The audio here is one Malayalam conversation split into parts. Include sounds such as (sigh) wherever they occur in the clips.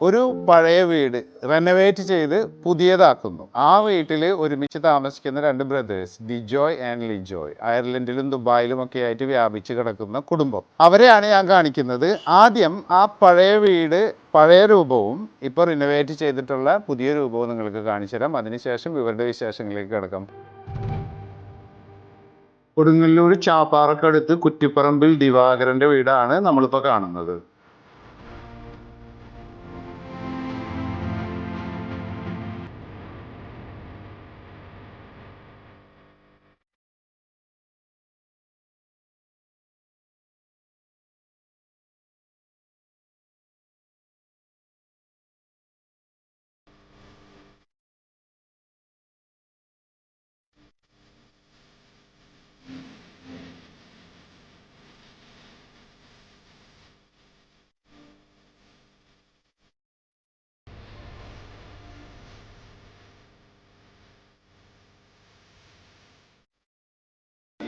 ഒരു പഴയ വീട് റെനോവേറ്റ് ചെയ്ത് പുതിയതാക്കുന്നു. ആ വീട്ടിൽ ഒരുമിച്ച് താമസിക്കുന്ന രണ്ട് ബ്രദേഴ്സ് ഡിജോയ് ആൻഡ് ലിജോയ് അയർലൻഡിലും ദുബായിലും ഒക്കെ ആയിട്ട് വ്യാപിച്ച് കിടക്കുന്ന കുടുംബം. അവരെയാണ് ഞാൻ കാണിക്കുന്നത്. ആദ്യം ആ പഴയ വീട് പഴയ രൂപവും ഇപ്പോൾ റിനോവേറ്റ് ചെയ്തിട്ടുള്ള പുതിയ രൂപവും നിങ്ങൾക്ക് കാണിച്ചു തരാം. അതിനുശേഷം ഇവരുടെ വിശേഷങ്ങളിലേക്ക് കിടക്കാം. കൊടുങ്ങല്ലൂർ ചാപ്പാറക്കടുത്ത് കുറ്റിപ്പറമ്പിൽ ദിവാകരന്റെ വീടാണ് നമ്മളിപ്പോൾ കാണുന്നത്.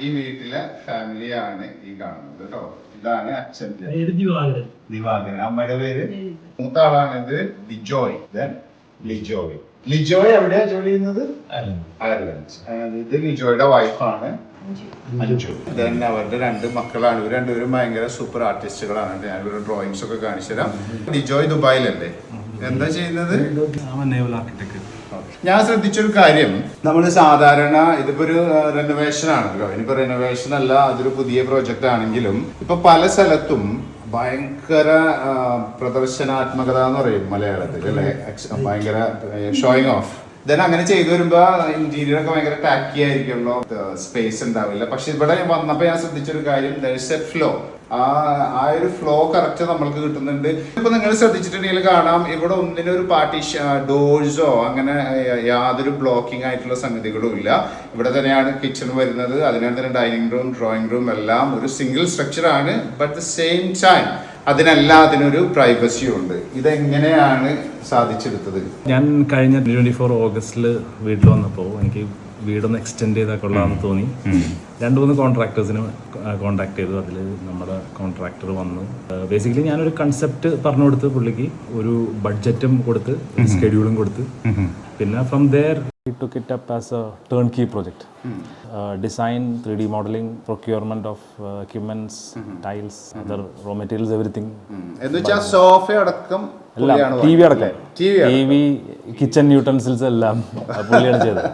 ഈ വീട്ടിലെ ഫാമിലിയാണ് ഈ കാണുന്നത് കേട്ടോ. ഇതാണ് അച്ഛന്റെ ദിവാകരൻ? ദിവാകരൻ. അമ്മയുടെ പേര്? മൂത്ത ആളാണിത് ലിജോയ്. ലിജോയ്. ലിജോയ് എവിടെയാ ജോലി ചെയ്യുന്നത്? അയർലൻഡ് ഇത് ലിജോയുടെ വൈഫാണ് അവരുടെ രണ്ട് മക്കളാണ്. ഇവർ രണ്ടുപേരും ഭയങ്കര സൂപ്പർ ആർട്ടിസ്റ്റുകളാണ് ഞാൻ ഇവരുടെ ഡ്രോയിങ്സ് ഒക്കെ കാണിച്ചു തരാം ലിജോയ് ദുബായിലല്ലേ? എന്താ ചെയ്യുന്നത്? ആർക്കിടെക്ട് ഞാൻ ശ്രദ്ധിച്ചൊരു കാര്യം. നമ്മൾ സാധാരണ ഇതിപ്പോ ഒരു റെനോവേഷൻ ആണല്ലോ. ഇനിയിപ്പോ റെനോവേഷൻ അല്ല അതൊരു പുതിയ പ്രോജക്റ്റ് ആണെങ്കിലും ഇപ്പൊ പല സ്ഥലത്തും ഭയങ്കര പ്രദർശനാത്മകത എന്ന് പറയും മലയാളത്തിൽ അല്ലെ? ഭയങ്കര ഷോയിങ് ഓഫ് ദെൻ അങ്ങനെ ചെയ്തു വരുമ്പോ ഇന്റീരിയർ ഒക്കെ ഭയങ്കര ടാക്കി ആയിരിക്കുമല്ലോ. സ്പേസ് ഉണ്ടാവില്ല. പക്ഷെ ഇവിടെ വന്നപ്പോ ഞാൻ ശ്രദ്ധിച്ചൊരു കാര്യം. എ ഫ്ലോ ആ ആ ഒരു ഫ്ലോ കറക്റ്റ് നമ്മൾക്ക് കിട്ടുന്നുണ്ട്. ഇപ്പൊ നിങ്ങൾ ശ്രദ്ധിച്ചിട്ടുണ്ടെങ്കിൽ കാണാം. ഇവിടെ ഒന്നിനും ഒരു പാർട്ടീഷൻ ഡോഴ്സോ അങ്ങനെ യാതൊരു ബ്ലോക്കിംഗ് ആയിട്ടുള്ള സംഗതികളും ഇല്ല. ഇവിടെ തന്നെയാണ് കിച്ചൺ വരുന്നത്. അതിനകത്ത് തന്നെ ഡൈനിങ് റൂം ഡ്രോയിങ് റൂം എല്ലാം ഒരു സിംഗിൾ സ്ട്രക്ചർ ആണ്. ബട്ട് ദ സെയിം ടൈം അതിനെല്ലാത്തിനൊരു പ്രൈവസിയും ഉണ്ട്. ഇതെങ്ങനെയാണ് സാധിച്ചെടുത്തത്? ഞാൻ കഴിഞ്ഞ ട്വന്റി ഫോർ ഓഗസ്റ്റിൽ വീട്ടിൽ വന്നപ്പോൾ എനിക്ക് വീടൊന്ന് എക്സ്റ്റെൻഡ് ചെയ്താൽ കൊള്ളാമെന്ന് തോന്നി. രണ്ട് മൂന്ന് കോൺട്രാക്ടേഴ്സിന് കോൺടാക്ട് ചെയ്തു. അതിൽ നമ്മുടെ കോൺട്രാക്ടർ വന്നു. ബേസിക്കലി ഞാനൊരു കൺസെപ്റ്റ് പറഞ്ഞു കൊടുത്ത് പുള്ളിക്ക് ഒരു ബഡ്ജറ്റും കൊടുത്ത് സ്കെഡ്യൂളും കൊടുത്ത്. പിന്നെ from there took it up as a turnkey project. Uh, design, 3D modeling, procurement of uh, equipments, tiles, other raw materials, everything. എന്ന് വെച്ചാൽ സോഫ അടക്കം ടി വി അടക്കം. ടി വി കിച്ചൺ യൂട്ടൻസിൽസ് എല്ലാം പുള്ളിയാണ് ചെയ്തത്.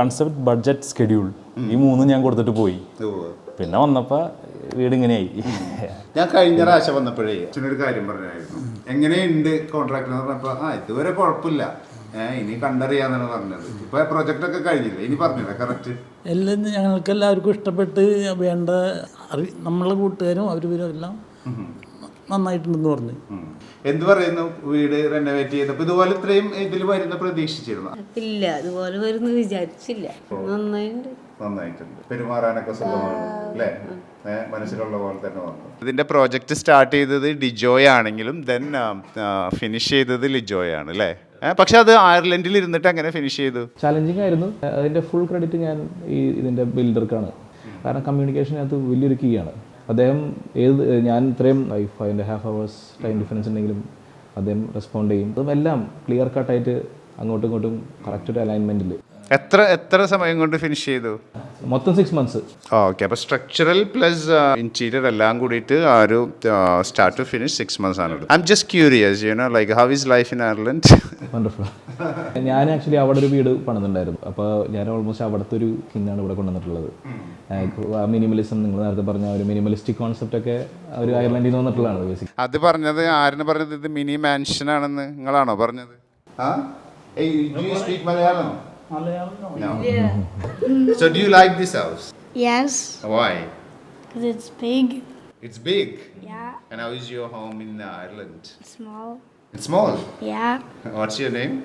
കൺസെപ്റ്റ് ബഡ്ജറ്റ് സ്കെഡ്യൂൾ ഈ മൂന്നും ഞാൻ കൊടുത്തിട്ട് പോയി. പിന്നെ വന്നപ്പോൾ വീട് ഇങ്ങനെയായി. ഞാൻ കഴിഞ്ഞ പ്രാവശ്യം വന്നപ്പോഴേ ഒരു കാര്യം പറഞ്ഞായിരുന്നു. എങ്ങനെയുണ്ട് കോൺട്രാക്ട് എന്ന് പറഞ്ഞപ്പോ ആ ഇതുവരെ കുഴപ്പമില്ല. ഇനി കണ്ടറിയാന്നാണ് പറഞ്ഞത്. ഇപ്പൊ പ്രൊജക്ട് ഒക്കെ കഴിഞ്ഞില്ലേ? ഇനി പറഞ്ഞില്ലേ? കറക്റ്റ് എല്ലാം ഞങ്ങൾക്ക് എല്ലാവർക്കും ഇഷ്ടപ്പെട്ട് വേണ്ട അറി നമ്മളെ കൂട്ടുകാരും അവർ ഇവരും എല്ലാം നന്നായിട്ടുണ്ടെന്ന് പറഞ്ഞു. എന്ത് പറയുന്നു? വീട് റെനോവേറ്റ് ചെയ്തപ്പോ ഇതുപോലെ ഇത്രയും ഇതിൽ വരുന്ന പ്രതീക്ഷിച്ചിരുന്നു? ഇല്ല അതുപോലെ വരുന്നു വിചാരിച്ചില്ല. നന്നായിട്ടുണ്ട്. നന്നായിട്ടുണ്ട്. പെരുമാറാനൊക്കെ സുഖമാണ് അല്ലേ? മനസ്സിലുള്ള പോലെ തന്നെ വന്നു. ഇതിന്റെ പ്രോജക്റ്റ് സ്റ്റാർട്ട് ചെയ്തത് ഡിജോയാണെങ്കിലും ദെൻ ഫിനിഷ് ചെയ്തത് ലിജോയാണ് ആണ് അല്ലേ? പക്ഷെ അത് അയർലൻഡിൽ ഇരുന്നിട്ട് അങ്ങനെ ഫിനിഷ് ചെയ്തു? ചാലഞ്ചിങ് ആയിരുന്നു. അതിന്റെ ഫുൾ ക്രെഡിറ്റ് ഞാൻ ഈ ഇതിന്റെ ബിൽഡർക്കാണ്. കാരണം കമ്മ്യൂണിക്കേഷനകത്ത് വലിയൊരു കീ ആണ്. അദ്ദേഹം ഏത് ഞാൻ ഇത്രയും five and half hours time difference ഉണ്ടെങ്കിലും അദ്ദേഹം റെസ്പോണ്ട് ചെയ്യും. അതും എല്ലാം ക്ലിയർ കട്ടായിട്ട് അങ്ങോട്ടും ഇങ്ങോട്ടും കറക്റ്റ് ഒരു അലൈൻമെന്റിൽ എത്ര എത്ര സമയം കൊണ്ട് ഫിനിഷ് ചെയ്തു? മൊത്തം സിക്സ് മന്ത്സ് ഓക്കെ അപ്പോൾ സ്ട്രക്ചറൽ പ്ലസ് ഇന്റീരിയർ എല്ലാം കൂടിയിട്ട് ആ ഒരു start to finish six months ആണ് I'm just curious you know like how is life in Ireland wonderful ഞാൻ ആക്ച്വലി അവിടെ ഒരു വീട് പണിതുണ്ടായിരുന്നു അപ്പോൾ ഞാൻ ഓൾമോസ്റ്റ് അവിടുത്തെ ഒരു കിന്നാണ് ഇവിടെ കൊണ്ടുവന്നിട്ടുള്ളത്. മിനിമലിസം നിങ്ങൾ നേരത്തെ പറഞ്ഞ ആ ഒരു മിനിമലിസ്റ്റിക് കോൺസെപ്റ്റ് ഒക്കെ ഒരു അയർലൻഡിൽ നിന്ന് വന്നിട്ടുള്ളതാണ് ബേസിക് അത് പറഞ്ഞത് ആരെന്ന് പറഞ്ഞത്? ഇത് മിനി മാൻഷൻ ആണെന്ന് നിങ്ങളാണോ പറഞ്ഞത്? ആ speak Malayalam No. Yeah. So do you like this house? Yes, Why? because it's big. It's big. Yeah, And how is your home in Ireland? small. It's small. Yeah. What's your name?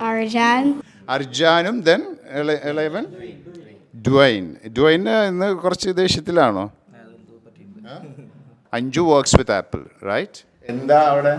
Arjan. അർജാനും ദെൻ ഇളയവൻ ഡ്വൈൻ ഡ്വൈൻ ഇന്ന് കുറച്ച് Dwayne. Dwayne. Anju works with Apple right എന്താ അവിടെ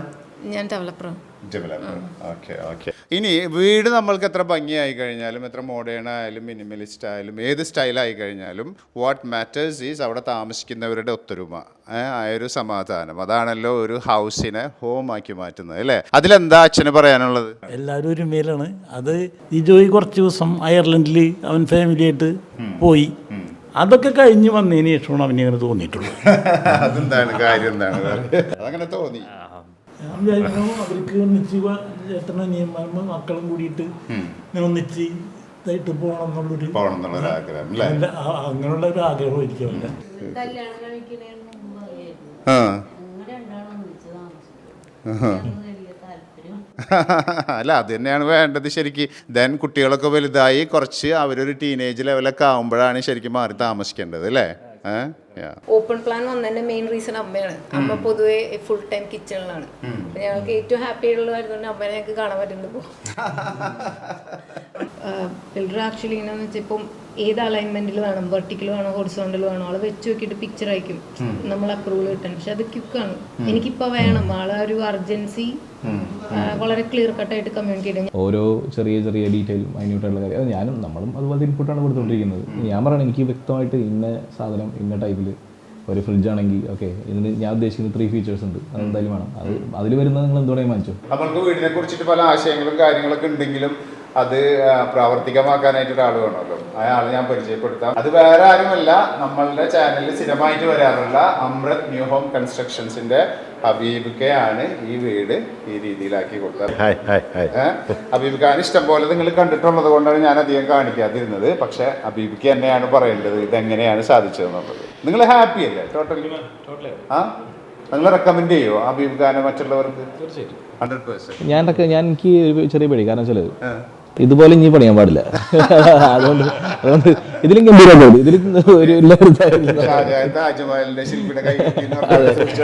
ഞാൻ ഡെവലപ്പറാണ് ഡെവലപ്പർ ഓക്കെ ഓക്കെ ഇനി വീട് നമ്മൾക്ക് എത്ര ഭംഗിയായി കഴിഞ്ഞാലും എത്ര മോഡേൺ ആയാലും മിനിമലിസ്റ്റ് ആയാലും ഏത് സ്റ്റൈലായി കഴിഞ്ഞാലും വാട്ട് മാറ്റേഴ്സ് ഈസ് അവിടെ താമസിക്കുന്നവരുടെ ഒത്തൊരുമ ആ ഒരു സമാധാനം. അതാണല്ലോ ഒരു ഹൗസിനെ ഹോം ആക്കി മാറ്റുന്നത് അല്ലേ? അതിലെന്താ അച്ഛന് പറയാനുള്ളത്? എല്ലാവരും ഒരു മേലാണ് അത് ഈ ജോയി കുറച്ച് ദിവസം അയർലൻഡിൽ അവൻ ഫാമിലിയായിട്ട് പോയി. അതൊക്കെ കഴിഞ്ഞ് വന്നതിന് ശേഷമാണ് അവനെ അങ്ങനെ തോന്നിയിട്ടുള്ളത്. (laughs) അതെന്താണ്? കാര്യം എന്താണ്? അതങ്ങനെ തോന്നി? ഞാൻ വിചാരിക്കുന്നു അവർക്ക് ഒന്നിച്ച് ചേട്ടനും അനിയന്മാരും മക്കളും കൂടിയിട്ട് ഇങ്ങനെ ഒന്നിച്ച് ഇതായിട്ട് പോകണം എന്നുള്ളൊരു പോകണം എന്നുള്ള ആഗ്രഹം അല്ലേ? അങ്ങനെയുള്ള ഒരു ആഗ്രഹം എനിക്ക് അവന്റെ കല്യാണം കഴിക്കണേന് മുമ്പ് അറിയായിരുന്നു ആ. (laughs) അല്ല അത് തന്നെയാണ് വേണ്ടത് ശരിക്ക്. ദെൻ കുട്ടികളൊക്കെ വലുതായി കുറച്ച് അവരൊരു ടീനേജ് ലെവലൊക്കെ ആകുമ്പോഴാണ് ശരിക്കും മാറി താമസിക്കേണ്ടത് അല്ലേ. ഓപ്പൺ പ്ലാൻ വന്നതിന്റെ മെയിൻ റീസൺ അമ്മയാണ്. അമ്മ പൊതുവെ ഫുൾ ടൈം കിച്ചണിലാണ് അപ്പൊ ഞങ്ങൾക്ക് ഏറ്റവും ഹാപ്പി ആയിട്ടുള്ളതായതുകൊണ്ട് അമ്മനെ ഞങ്ങൾക്ക് കാണാൻ പറ്റുന്നുണ്ട് ഇപ്പോൾ ആക്ച്വലി ഇപ്പം ഏത് അലൈൻമെന്റിൽ വേണം? വെർട്ടിക്കൽ വേണോ? ഹോറിസോണ്ടൽ വേണോ? ആൾ വെച്ച് നോക്കിയിട്ട് പിക്ചർ അയക്കും. നമ്മൾ അപ്രൂവൽ കിട്ടാൻ. പക്ഷെ അത് ക്യുക്കാണ് എനിക്കിപ്പോ വേണം. ആളെ ഒരു അർജൻസി വളരെ ക്ലിയർ കട്ടായിട്ട് കമ്മ്യൂണിക്കേറ്റ് ചെയ്യും ഓരോ ചെറിയ ചെറിയ ഡീറ്റെയിൽ മൈന്യൂട്ടായിട്ടുള്ള കാര്യം. അത് ഞാനും നമ്മളും അതുപോലെ ഇൻപുട്ടാണ് കൊടുത്തുകൊണ്ടിരിക്കുന്നത് ഞാൻ പറയണം എനിക്ക് വ്യക്തമായിട്ട് ഇന്ന സാധനം ഇന്ന ടൈപ്പിൽ ഒരു ഫ്രിഡ്ജ് ആണെങ്കിൽ ഓക്കെ ഇതിന് ഞാൻ ഉദ്ദേശിക്കുന്ന ത്രീ ഫീച്ചേഴ്സ് ഉണ്ട്. അത് എന്തായാലും വേണം. അത് അതിൽ വരുന്നത് നിങ്ങൾ എന്തുവേണമെങ്കിൽ മാനിച്ചു നമ്മൾക്ക് വീടിനെ കുറിച്ചിട്ട് പല ആശയങ്ങളും കാര്യങ്ങളൊക്കെ ഉണ്ടെങ്കിലും അത് പ്രാവർത്തികമാക്കാനായിട്ട് ഒരാൾ വേണമല്ലോ. അയാൾ ഞാൻ പരിചയപ്പെടുത്താം. അത് വേറെ ആരുമല്ല നമ്മളുടെ ചാനലിൽ സ്ഥിരമായിട്ട് വരാറുള്ള അമൃത് ന്യൂ ഹോം കൺസ്ട്രക്ഷൻസിന്റെ ഹബീബ് കെ ആണ് ഈ വീട് ഈ രീതിയിലാക്കി കൊടുത്തത്. Hi hi hi. Habeeb Khan ഇഷ്ടം പോലെ നിങ്ങൾ കണ്ടിട്ടുള്ളത് കൊണ്ടാണ് ഞാൻ അധികം കാണിക്കാതിരുന്നത്. പക്ഷെ ഹബീബ് ഖാൻ തന്നെയാണ് പറയേണ്ടത് ഇതെങ്ങനെയാണ് സാധിച്ചതെന്നുള്ളത്. നിങ്ങൾ ഹാപ്പി അല്ലേ? ടോട്ടലി ആ? നിങ്ങൾ റെക്കമെൻഡ് ചെയ്യുമോ ഹബീബ് ഖാനെ മറ്റുള്ളവർക്ക്? തീർച്ചയായിട്ടും. ഹൺഡ്രഡ് പേഴ്സെന്റ് ഞാനൊക്കെ ഞാൻ എനിക്ക് ഒരു ചെറിയ പേടി. കാരണം വെച്ചാൽ ഇതുപോലെ ഇനി പണിയാൻ പാടില്ല. (laughs) അതുകൊണ്ട് അതുകൊണ്ട് ഇതിലും ഗംഭീരം പേടി ഇതിൽ ഒരു (laughs)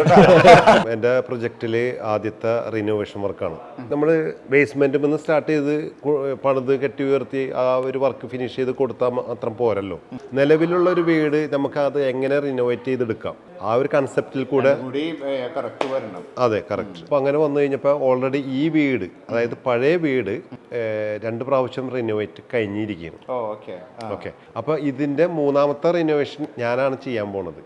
(laughs) എന്റെ പ്രൊജക്റ്റിൽ ആദ്യത്തെ റിനോവേഷൻ വർക്കാണ് നമ്മൾ ബേസ്മെന്റിൽ നിന്ന് സ്റ്റാർട്ട് ചെയ്ത് പണിത് കെട്ടി ഉയർത്തി ആ ഒരു വർക്ക് ഫിനിഷ് ചെയ്ത് കൊടുത്താൽ മാത്രം പോരല്ലോ. നിലവിലുള്ള ഒരു വീട് നമുക്ക് അത് എങ്ങനെ റിനോവേറ്റ് ചെയ്തെടുക്കാം? ആ ഒരു കൺസെപ്റ്റിൽ കൂടെ കൂടി കറക്റ്റ് വരണം. അതെ കറക്റ്റ് അപ്പൊ അങ്ങനെ വന്നു കഴിഞ്ഞപ്പോൾ ഓൾറെഡി ഈ വീട് അതായത് പഴയ വീട് രണ്ട് പ്രാവശ്യം റിനോവേറ്റ് കഴിഞ്ഞിരിക്കുകയാണ് ഓക്കെ. അപ്പോൾ അപ്പൊ ഇതിന്റെ മൂന്നാമത്തെ റിനോവേഷൻ ഞാനാണ് ചെയ്യാൻ പോണത്.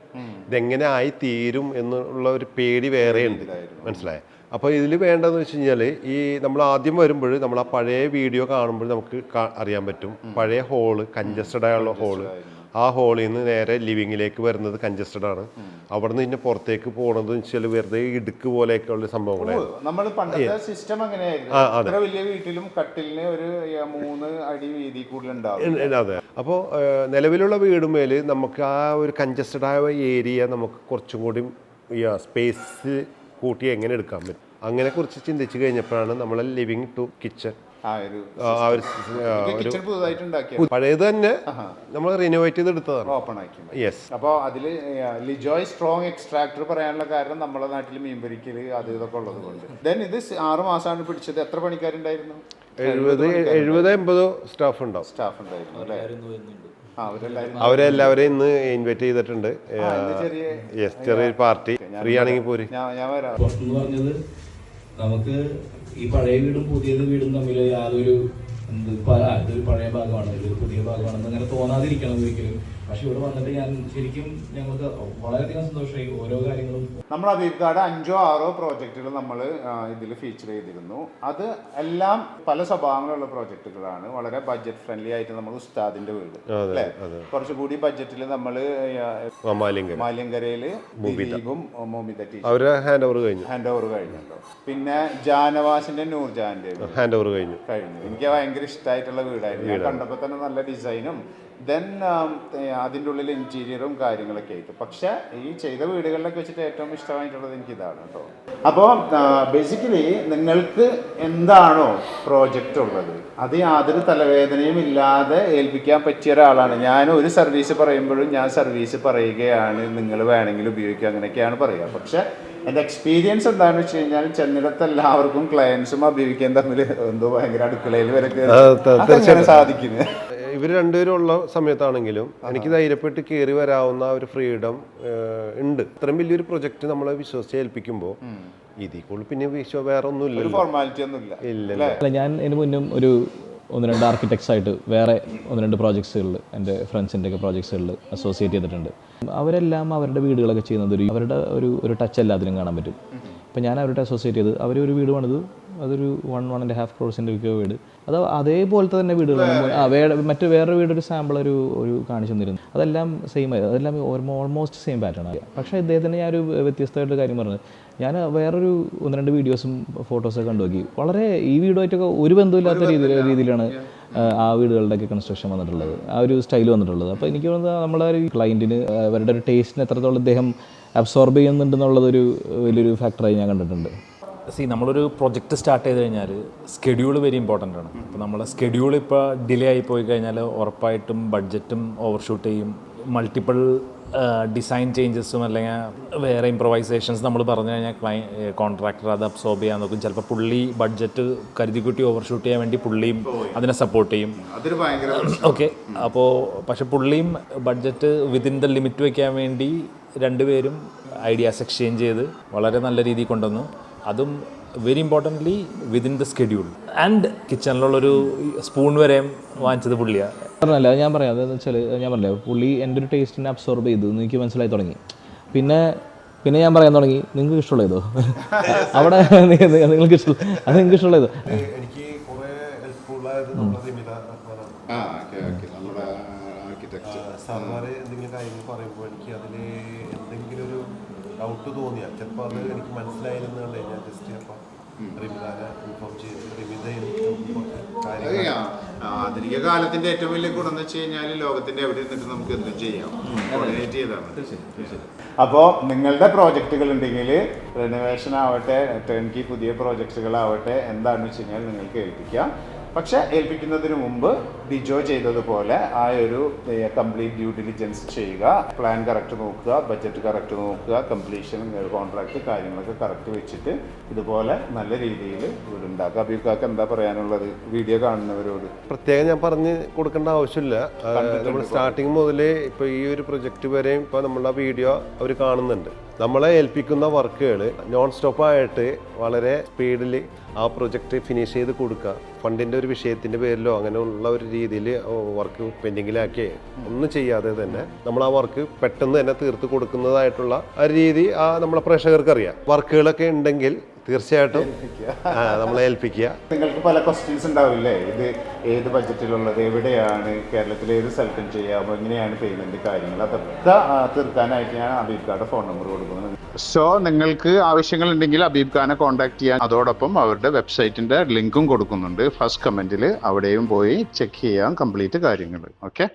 ഇതെങ്ങനെ ആയി തീരും എന്നുള്ള ഒരു പേടി വേറെ ഉണ്ട്. മനസ്സിലായ? അപ്പോൾ ഇതിൽ വേണ്ടതെന്ന് വെച്ച് കഴിഞ്ഞാൽ ഈ നമ്മൾ ആദ്യം വരുമ്പോൾ നമ്മൾ ആ പഴയ വീഡിയോ കാണുമ്പോൾ നമുക്ക് അറിയാൻ പറ്റും. പഴയ ഹോൾ കഞ്ചസ്റ്റഡ് ആയുള്ള ഹോൾ ആ ഹോളിൽ നിന്ന് നേരെ ലിവിങ്ങിലേക്ക് വരുന്നത് കഞ്ചസ്റ്റഡ് ആണ്. അവിടെ നിന്ന് പിന്നെ പുറത്തേക്ക് പോകണത് വെച്ചാൽ വെറുതെ ഇടുക്ക് പോലെയൊക്കെയുള്ള സംഭവങ്ങളാണ്. നമ്മൾ പണ്ടത്തെ സിസ്റ്റം അങ്ങനെയായിരുന്നു. വലിയ വീട്ടിലും കട്ടിലിന് ഒരു മൂന്ന് അടി വീതി കൂടുതലുണ്ടാവും. അതെ. അപ്പോൾ നിലവിലുള്ള വീടുമേൽ നമുക്ക് ആ ഒരു കഞ്ചസ്റ്റഡ് ആയ ഏരിയ നമുക്ക് കുറച്ചും കൂടി സ്പേസ് കൂട്ടി എങ്ങനെ എടുക്കാൻ പറ്റും? അങ്ങനെ കുറിച്ച് ചിന്തിച്ചു കഴിഞ്ഞപ്പോഴാണ് നമ്മൾ ലിവിങ് ടു കിച്ചൺ പഴയത് തന്നെ നമ്മൾ റിനോവേറ്റ് ചെയ്ത് എടുത്തതാണ് ഓപ്പൺ ആക്കി യെസ് അപ്പോൾ അതിൽ ലിജോയ് സ്ട്രോങ് എക്സ്ട്രാക്ടർ പറയാനുള്ള കാരണം നമ്മുടെ നാട്ടിൽ മീൻ പൊരിക്കൽ അത് ഇതൊക്കെ ഉള്ളത് കൊണ്ട്. ദെൻ ഇത് ആറ് മാസമാണ് പിടിച്ചത്. എത്ര പണിക്കാരുണ്ടായിരുന്നു എഴുപത് എഴുപത് എൺപതോ സ്റ്റാഫ് ഉണ്ടാവും. സ്റ്റാഫ് ഉണ്ടായിരുന്നു അല്ലേ? അവരെല്ലാവരെയും ഇന്ന് ഇൻവൈറ്റ് ചെയ്തിട്ടുണ്ട്. യെസ് ചെറിയൊരു പാർട്ടി ഫ്രീ ആണെങ്കിൽ പോര്. ഞാൻ ഞാൻ വരാം. പറഞ്ഞത് നമുക്ക് ഈ പഴയ വീടും പുതിയത് വീടും തമ്മിൽ യാതൊരു എന്ത് ഇതൊരു പഴയ ഭാഗമാണ് ഇതൊരു പുതിയ ഭാഗമാണെന്ന് അങ്ങനെ തോന്നാതിരിക്കണം ഒരിക്കലും. പക്ഷെ ഇവിടെ വന്നിട്ട് ഞാൻ ശരിക്കും ഞങ്ങൾക്ക് വളരെയധികം സന്തോഷമായി ഓരോ കാര്യങ്ങളും നമ്മൾ അബീബ്കാട് അഞ്ചോ ആറോ പ്രോജക്റ്റുകൾ നമ്മൾ ഇതിൽ ഫീച്ചർ ചെയ്തിരുന്നു. അത് എല്ലാം പല സ്വഭാവങ്ങളുള്ള പ്രോജക്റ്റുകളാണ് വളരെ ബഡ്ജറ്റ് ഫ്രണ്ട്ലി ആയിട്ട് നമ്മൾ ഉസ്താദിന്റെ വീട് അല്ലേ? കുറച്ചുകൂടി ബഡ്ജറ്റിൽ നമ്മൾ മാലിംഗൻ. മാലിയങ്കരയിൽ ദിലീപും മോമിത അവരെ ഹാൻഡ് ഓവർ കഴിഞ്ഞു. ഹാൻഡ് ഓവർ കഴിഞ്ഞല്ലോ. പിന്നെ ജാനവാസിന്റെ നൂർജാന്റെ ഹാൻഡ് ഓവർ കഴിഞ്ഞു. കഴിഞ്ഞു. എനിക്ക് ഭയങ്കര ഇഷ്ടമായിട്ടുള്ള വീടായിരുന്നു. ഞാൻ കണ്ടപ്പോൾ തന്നെ നല്ല ഡിസൈനും ദെൻ അതിന്റെ ഉള്ളിൽ ഇന്റീരിയറും കാര്യങ്ങളൊക്കെ ആയിട്ട് പക്ഷേ ഈ ചെയ്ത വീടുകളിലൊക്കെ വെച്ചിട്ട് ഏറ്റവും ഇഷ്ടമായിട്ടുള്ളത് എനിക്ക് ഇതാണ് കേട്ടോ അപ്പോൾ ബേസിക്കലി നിങ്ങൾക്ക് എന്താണോ പ്രോജക്റ്റ് ഉള്ളത് അത് യാതൊരു തലവേദനയും ഇല്ലാതെ ഏൽപ്പിക്കാൻ പറ്റിയ ഒരാളാണ്. ഞാൻ ഒരു സർവീസ് പറയുമ്പോഴും ഞാൻ സർവീസ് പറയുകയാണ് നിങ്ങൾ വേണമെങ്കിൽ ഉപയോഗിക്കുക അങ്ങനെയൊക്കെയാണ് പറയുക. പക്ഷെ എന്റെ എക്സ്പീരിയൻസ് എന്താണെന്ന് വെച്ച് കഴിഞ്ഞാൽ ചെന്നിടത്ത് എല്ലാവർക്കും ക്ലയൻസും അഭിവിക്കാൻ തമ്മിൽ എന്തോ ഭയങ്കര അടുക്കളയിൽ വരെ സാധിക്കുന്നത് ഇവർ രണ്ടുപേരും ഉള്ള സമയത്താണെങ്കിലും എനിക്ക് ധൈര്യപ്പെട്ട് കയറി വരാവുന്ന ഒരു ഫ്രീഡം ഉണ്ട്. ഇത്രയും വലിയൊരു പ്രൊജക്റ്റ് നമ്മളെ വിശ്വസിച്ച് ഏൽപ്പിക്കുമ്പോൾ ഇതിൽ കൂടുതൽ പിന്നെ വിശ്വ വേറെ ഒന്നുമില്ല. ഇല്ല ഞാൻ ഇതിന് മുന്നും ഒരു ഒന്ന് രണ്ട് ആർക്കിടെക്ട്സ് ആയിട്ട് വേറെ ഒന്ന് രണ്ട് പ്രോജക്ട്സുകളിൽ എന്റെ ഫ്രണ്ട്സിന്റെ ഒക്കെ പ്രോജക്ട്സുകളിൽ അസോസിയേറ്റ് ചെയ്തിട്ടുണ്ട്. അവരെല്ലാം അവരുടെ വീടുകളൊക്കെ ചെയ്യുന്നത് ഒരു അവരുടെ ഒരു ഒരു ടച്ച് എല്ലാത്തിനും കാണാൻ പറ്റും. അപ്പം ഞാൻ അവരുടെ അസോസിയേറ്റ് ചെയ്ത് അവർ ഒരു വീട് പണിത് അതൊരു വൺ വൺ ആൻഡ് ഹാഫ് ക്രോഡ്സിന്റെ ഒക്കെ വീട്. അത് അതേപോലത്തെ തന്നെ വീടുകളാണ് ആ വേറെ മറ്റു വേറൊരു വീടൊരു സാമ്പിൾ ഒരു ഒരു കാണിച്ചു തന്നിരുന്നു. അതെല്ലാം സെയിം ആയിരുന്നു അതെല്ലാം ഓൾമോസ്റ്റ് സെയിം പാറ്റേൺ ആയി. പക്ഷേ ഇദ്ദേഹത്തിന് ഞാൻ ഒരു വ്യത്യസ്തമായിട്ട് കാര്യം പറഞ്ഞത്. ഞാൻ വേറൊരു ഒന്ന് രണ്ട് വീഡിയോസും ഫോട്ടോസൊക്കെ കണ്ടു നോക്കി വളരെ ഈ വീടുമായിട്ടൊക്കെ ഒരു ബന്ധമില്ലാത്ത രീതിയിൽ രീതിയിലാണ് ആ, ആ വീടുകളുടെയൊക്കെ കൺസ്ട്രക്ഷൻ വന്നിട്ടുള്ളത്. ആ ഒരു സ്റ്റൈൽ വന്നിട്ടുള്ളത്. അപ്പോൾ എനിക്ക് തോന്നുന്നത് നമ്മളെ ഒരു ക്ലയന്റിന് അവരുടെ ഒരു ടേസ്റ്റിന് എത്രത്തോളം അദ്ദേഹം അബ്സോർബ് ചെയ്യുന്നുണ്ടെന്നുള്ളതൊരു വലിയൊരു ഫാക്ടറായി ഞാൻ കണ്ടിട്ടുണ്ട്. സി നമ്മളൊരു പ്രൊജക്റ്റ് സ്റ്റാർട്ട് ചെയ്ത് കഴിഞ്ഞാൽ സ്കെഡ്യൂൾ വെരി ഇമ്പോർട്ടന്റ് ആണ്. അപ്പോൾ നമ്മളെ സ്കെഡ്യൂൾ ഇപ്പോൾ ഡിലേ ആയി പോയി കഴിഞ്ഞാൽ ഉറപ്പായിട്ടും ബഡ്ജറ്റും ഓവർഷൂട്ട് ചെയ്യും. മൾട്ടിപ്പിൾ ഡിസൈൻ ചേഞ്ചസും അല്ലെങ്കിൽ വേറെ ഇമ്പ്രവൈസേഷൻസ് നമ്മൾ പറഞ്ഞു കഴിഞ്ഞാൽ ക്ലൈ കോൺട്രാക്ടർ അത് അബ്സോർബ് ചെയ്യാൻ നോക്കും. ചിലപ്പോൾ പുള്ളി ബഡ്ജറ്റ് കരുതിക്കുട്ടി ഓവർഷൂട്ട് ചെയ്യാൻ വേണ്ടി പുള്ളിയും അതിനെ സപ്പോർട്ട് ചെയ്യും. ഓക്കെ അപ്പോൾ പക്ഷെ പുള്ളിയും ബഡ്ജറ്റ് വിതിൻ ദ ലിമിറ്റ് വയ്ക്കാൻ വേണ്ടി രണ്ടുപേരും ഐഡിയാസ് എക്സ്ചേഞ്ച് ചെയ്ത് വളരെ നല്ല രീതിയിൽ കൊണ്ടുവന്നു. അതും very importantly within the schedule and കിച്ചണിലുള്ളൊരു spoon വരെയും വാങ്ങിച്ചത് പുള്ളിയാണ് പറഞ്ഞല്ല അത് ഞാൻ പറയാം. അതെന്ന് വെച്ചാൽ ഞാൻ പറഞ്ഞില്ല പുള്ളി എന്റെ ഒരു ടേസ്റ്റിനെ അബ്സോർബ് ചെയ്തു എന്ന് എനിക്ക് മനസ്സിലായി തുടങ്ങി. പിന്നെ പിന്നെ ഞാൻ പറയാൻ തുടങ്ങി നിങ്ങൾക്ക് ഇഷ്ടമുള്ള ഇതോ (laughs) അവിടെ നിങ്ങൾക്ക് ഇഷ്ടം അത് നിങ്ങൾക്ക് ഇഷ്ടമുള്ള ഇതോ എനിക്ക് ഹെൽപ്ഫുൾ ആയത് നമ്മുടെ ആർക്കിടെക്ചർ എന്തെങ്കിലും കാര്യങ്ങൾ പറയുമ്പോൾ എനിക്ക് അതിൽ എന്തെങ്കിലും ഒരു ഡൗട്ട് തോന്നിയാൽ ചിലപ്പോൾ അത് എനിക്ക് മനസ്സിലായിരുന്നുണ്ട് ഞാൻ ജസ്റ്റ് അപ്പം റിമിതാനെ ഇൻഫോം ചെയ്ത് റിമിത എനിക്ക് ആധുനിക കാലത്തിന്റെ ഏറ്റവും വലിയ ഗുണം എന്ന് വെച്ച് കഴിഞ്ഞാൽ ലോകത്തിന്റെ എവിടെ നിന്നിട്ട് നമുക്ക് എന്തും ചെയ്യാം. കോർഡിനേറ്റ് ചെയ്താണ് അപ്പോൾ നിങ്ങളുടെ പ്രോജക്റ്റുകൾ ഉണ്ടെങ്കിൽ റിനോവേഷൻ ആവട്ടെ ടേൺകി പുതിയ പ്രോജക്റ്റുകളാവട്ടെ എന്താണെന്ന് വെച്ച് കഴിഞ്ഞാൽ നിങ്ങൾക്ക് ഏൽപ്പിക്കാം. പക്ഷെ ഏൽപ്പിക്കുന്നതിന് മുമ്പ് ഡിജോ ചെയ്തതുപോലെ ആ ഒരു കംപ്ലീറ്റ് ഡ്യൂ ഡിലിജൻസ് ചെയ്യുക പ്ലാൻ കറക്റ്റ് നോക്കുക ബജറ്റ് കറക്റ്റ് നോക്കുക കംപ്ലീഷൻ കോൺട്രാക്ട് കാര്യങ്ങളൊക്കെ കറക്റ്റ് വെച്ചിട്ട് ഇതുപോലെ നല്ല രീതിയിൽ വീടുണ്ടാക്കുക അഭിപ്രായക്ക് എന്താ പറയാനുള്ളത്? വീഡിയോ കാണുന്നവരോട്. പ്രത്യേകം ഞാൻ പറഞ്ഞ് കൊടുക്കേണ്ട ആവശ്യമില്ല. നമ്മൾ സ്റ്റാർട്ടിങ് മുതൽ ഇപ്പോൾ ഈ ഒരു പ്രൊജക്റ്റ് വരെയും ഇപ്പോൾ നമ്മളെ വീഡിയോ അവർ കാണുന്നുണ്ട്. നമ്മളെ ഏൽപ്പിക്കുന്ന വർക്കുകൾ നോൺ സ്റ്റോപ്പായിട്ട് വളരെ സ്പീഡിൽ ആ പ്രൊജക്റ്റ് ഫിനിഷ് ചെയ്ത് കൊടുക്കുക. ഫണ്ടിന്റെ ഒരു വിഷയത്തിന്റെ പേരിലോ അങ്ങനെയുള്ള ഒരു രീതിയിൽ വർക്ക് പെൻഡിങ്ങിലാക്കി ഒന്നും ചെയ്യാതെ തന്നെ നമ്മൾ ആ വർക്ക് പെട്ടെന്ന് തന്നെ തീർത്ത് കൊടുക്കുന്നതായിട്ടുള്ള ആ രീതി ആ നമ്മളെ പ്രേക്ഷകർക്ക് അറിയാം വർക്കുകളൊക്കെ ഉണ്ടെങ്കിൽ തീർച്ചയായിട്ടും. നമ്മൾ നമ്മളെ ഏൽപ്പിക്കുക. നിങ്ങൾക്ക് പല ക്വസ്റ്റ്യൻസ് ഉണ്ടാവില്ലേ? ഇത് ഏത് ബഡ്ജറ്റിലുള്ളത് എവിടെയാണ്? കേരളത്തിൽ ഏത് സ്ഥലത്തും ചെയ്യാമോ? എങ്ങനെയാണ് പേയ്മെന്റ് കാര്യങ്ങൾ? അതൊക്കെ തീർക്കാനായിട്ട് ഞാൻ അബീബ് ഖാന്റെ ഫോൺ നമ്പർ കൊടുക്കുന്നത് സോ നിങ്ങൾക്ക് ആവശ്യങ്ങൾ ഉണ്ടെങ്കിൽ അബീബ് ഖാനെ കോൺടാക്ട് ചെയ്യാൻ അതോടൊപ്പം അവരുടെ വെബ്സൈറ്റിന്റെ ലിങ്കും കൊടുക്കുന്നുണ്ട്. ഫസ്റ്റ് കമന്റിൽ അവിടെയും പോയി ചെക്ക് ചെയ്യാം കംപ്ലീറ്റ് കാര്യങ്ങൾ. ഓക്കെ